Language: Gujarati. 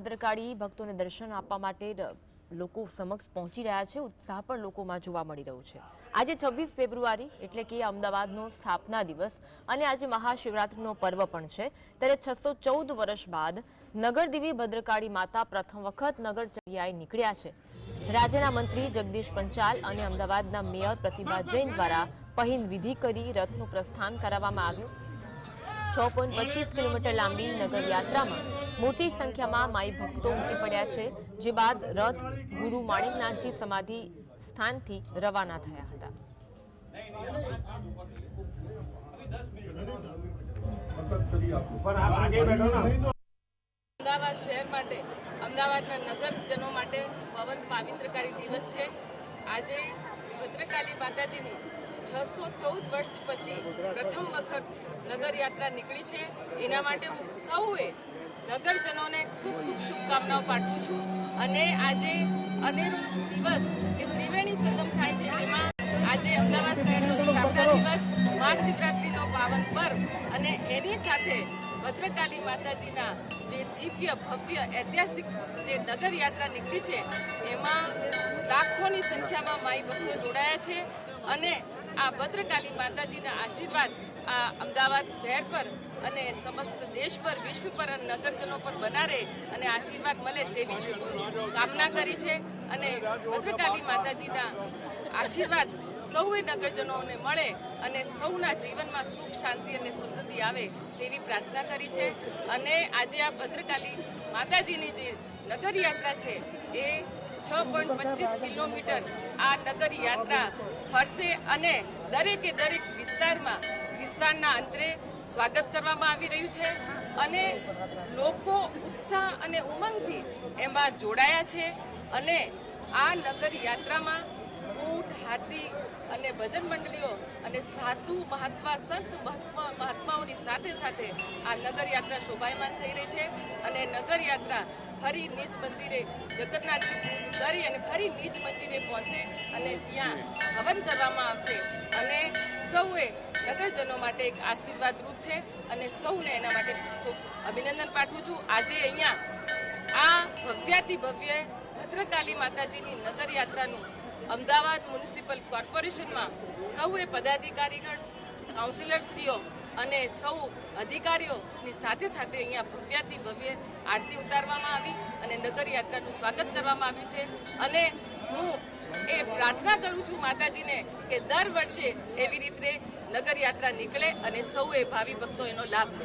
ભદ્રકાળી ભક્તોને દર્શન આપવા માટે લોકો સમક્ષ પહોંચી રહ્યા છે. ઉત્સાહ પણ લોકોમાં જોવા મળી રહ્યો છે. આજે છવ્વીસ ફેબ્રુઆરી એટલે કે અમદાવાદનો સ્થાપના દિવસ અને આજે મહાશિવરાત્રિનો પર્વ પણ છે. ત્યારે છસો ચૌદ વર્ષ બાદ નગરદેવી ભદ્રકાળી માતા પ્રથમ વખત નગરચર્યાએ નીકળ્યા છે. રાજ્યના મંત્રી જગદીશ પંચાલ અને અમદાવાદના મેયર પ્રતિભા જૈન દ્વારા પહિંદ વિધિ કરી રથનું પ્રસ્થાન કરાવવામાં આવ્યું. છ પોઈન્ટ પચીસ કિલોમીટર લાંબી નગર યાત્રામાં મોટી સંખ્યામાં માઈ ભક્તો ઉમટી પડ્યા છે, જે બાદ રથ ગુરુ માણેકનાથજી સમાધિ સ્થાનથી રવાના થયા હતા. અમદાવાદ શહેર માટે, અમદાવાદના નગરજનો માટે પવન પાવિત્રકારી દિવસ છે. આજે ભદ્રકાલી માતાજીની છસો ચૌદ વર્ષ પછી પ્રથમ વખત નગરયાત્રા નીકળી છે. એના માટે હું સૌએ નગરજનોને ખૂબ ખૂબ શુભકામનાઓ પાઠવું છું. અને આજે અનેરો દિવસ કે ત્રિવેણી સંગમ થાય છે તેમાં આજે અમદાવાદ શહેરનો સ્થાપના દિવસ, મહાશિવરાત્રિનો પાવન પર્વ, અને એની સાથે ભદ્રકાલી માતાજીના જે દિવ્ય, ભવ્ય, ઐતિહાસિક જે નગર યાત્રા નીકળી છે, એમાં લાખોની સંખ્યામાં માઈ ભક્તો જોડાયા છે. અને આ ભદ્રકાલી માતાજીના આશીર્વાદ આ અમદાવાદ શહેર પર અને સમસ્ત દેશ પર વિશ્વ પર અને નગરજનો પર બનારે અને આશીર્વાદ મળે તેવી કામના કરી છે. અને ભદ્રકાલી માતાજીના આશીર્વાદ સૌએ નગરજનોને મળે અને સૌના જીવનમાં સુખ, શાંતિ અને સમૃદ્ધિ આવે તેવી પ્રાર્થના કરી છે. અને આજે આ ભદ્રકાલી માતાજીની જે નગર યાત્રા છે, એ છ પોઈન્ટ પચીસ કિલોમીટર આ નગર યાત્રા ફરશે અને દરેકે દરેક વિસ્તારમાં, વિસ્તારના અંતરે સ્વાગત કરવામાં આવી રહ્યું છે અને લોકો ઉત્સાહ અને ઉમંગથી એમાં જોડાયા છે અને આ નગર યાત્રામાં ઊંટ, હાથી અને ભજન મંડળીઓ અને સાધુ મહાત્મા, સંત મહાત્મા, મહાત્માઓની સાથે સાથે આ નગર યાત્રા શોભાયમાન થઈ રહી છે અને નગર યાત્રા ફરી નિજ મંદિરે જગન્નાથજી કરી અને ફરી નિજ મંદિરે પહોંચે અને ત્યાં હવન કરવામાં આવશે અને સૌએ નગરજનો માટે એક આશીર્વાદ રૂપ છે અને સૌને એના માટે ખૂબ અભિનંદન પાઠવું છું. આજે અહીંયા આ ભવ્યાતિ ભવ્ય ભદ્રકાલી માતાજીની નગર યાત્રાનું અમદાવાદ મ્યુનિસિપલ કોર્પોરેશનમાં સૌએ પદાધિકારીગણ, કાઉન્સિલરશ્રીઓ અને સૌ અધિકારીઓની સાથે સાથે અહીંયા ભવ્યાથી ભવ્ય આરતી ઉતારવામાં આવી અને નગર યાત્રાનું સ્વાગત કરવામાં આવ્યું છે. અને હું એ પ્રાર્થના કરું છું માતાજીને કે દર વર્ષે એવી રીતે નગર યાત્રા નીકળે અને સૌએ ભાવિ ભક્તો એનો લાભ લે.